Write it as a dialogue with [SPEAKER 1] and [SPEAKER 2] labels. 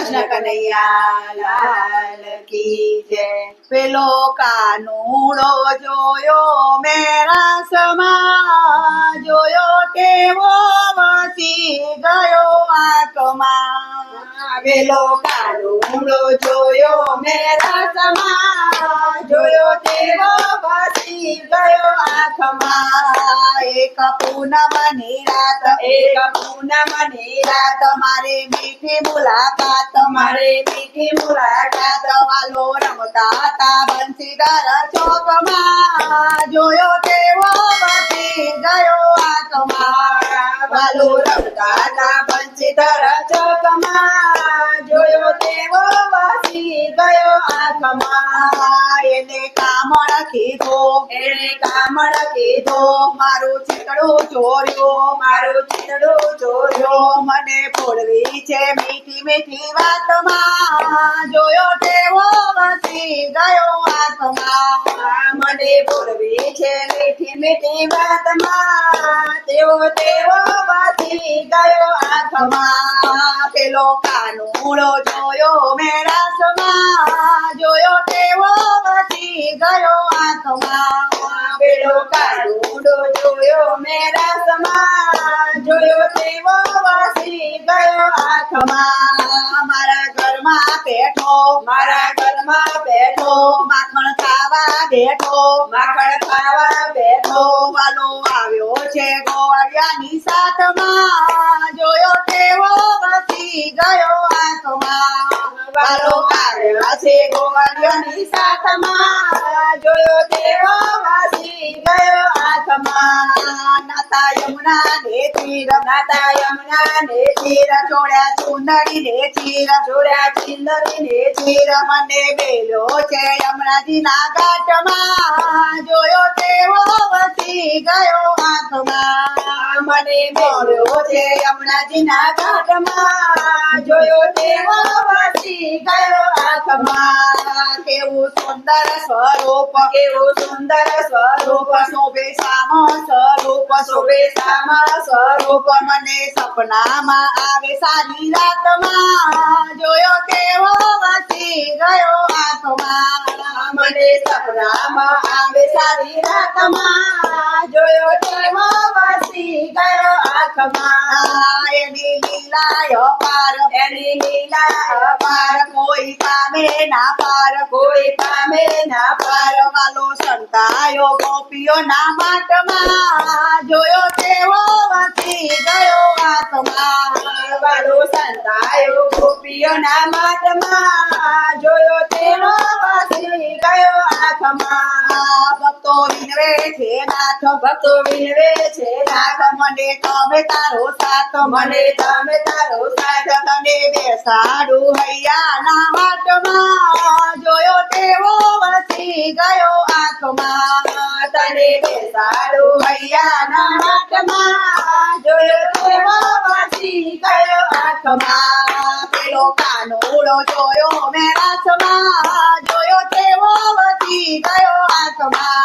[SPEAKER 1] કૃષ્ણ કનૈયા લાલ કી જય. પેલો કાનુડો જોયો, મેરા સમા જોયો કેવો વસી ગયો આંખમાં પેલો કાનુડો જોયો, મેરા સમા તેવો વસી ગયો આંખમાં એક પૂનમની રાત એક પૂનમની રાત મારે મીઠી મુલાકાત મારે મીઠી મુલાકાત વાલો રમતા હતા બંસીદાર ચોકમાં જોયો તેવો વસી ગયો આંખમાં વાલો રમતા હતા બંસીદાર ચોકમાં જોયો તેવો વસી આંખમાં એને કામળ કીધો. એને કામળ કીધો મારું ચીકડું ચોર્યું મારું ચીકડું ચોર્યો મને ભોળવી છે મીઠી મીઠી વાતમાં. જોયો તેવો વસી ગયો આંખમાં મને ભોળવી છે મીઠી મીઠી વાતમાં. તેવો તેવો વસી ગયો આંખમાં પેલો કાનુડો જોયો મેરા સમા ગયો આંખમાં પેલો કાળુડો જોયો મેરા સમા જોયો તેવો વસી ગયો આંખમાં મારા ઘરમાં બેઠો, મારા ઘરમાં બેઠો. માખણ ખાવા બેઠો, માખણ ખાવા બેઠો. વાલો આવ્યો છે ગોળિયાની સાથમાં. જોયો તેવો વસી ગયો આંખમાં વાલો છે ગોળિયાની સાથમાં. જોયો તેવો વાસી, ગયો આંખમાં નાતા યમુના ને તીર, નાતા યમુના ને તીર. જોડ્યા ચુંદડી ને ચીર છોડ્યા ચિંદડી ને ચીર. મને બેલો છે યમુનાજીના ઘાટમાં. જોયો તેવો વસી, ગયો આંખમાં મને બેલો છે યમુનાજીના ઘાટમાં. જોયો તેવો કેવું સુંદર સ્વરૂપ, કેવું સુંદર સ્વરૂપ, શોભે સામ સ્વરૂપ, શોભે સામ સ્વરૂપ. મને સપનામાં આવે સારી રાતમાં. જોયો તેવો વસી ગયો આત્મા. મને સપનામાં આવે સારી રાતમાં. જોયો તેવો વસી ગયો આત્મા. એની લીલા અપાર એની લીલા અપાર કોઈ પામે ના પાર, કોઈ પામે ના પાર. વાલો સંતાયો ગોપીઓ ના માટમાં. જોયો તેવો વસી ગયો આત્મા. વાલો સંતાયો ગોપીઓ ના માટમાં. જોયો તેવો વસી ગયો આત્મા ભક્તો તને બેસાડું હૈયાના માટમાં જોયો તેવો વસી ગયો આંખમાં. તને બેસાડું હૈયાના માટમાં જોયો તેવો વસી ગયો આંખમાં. પેલો કાનો જોયો મેરા સમા વસી ગયો આંખમાં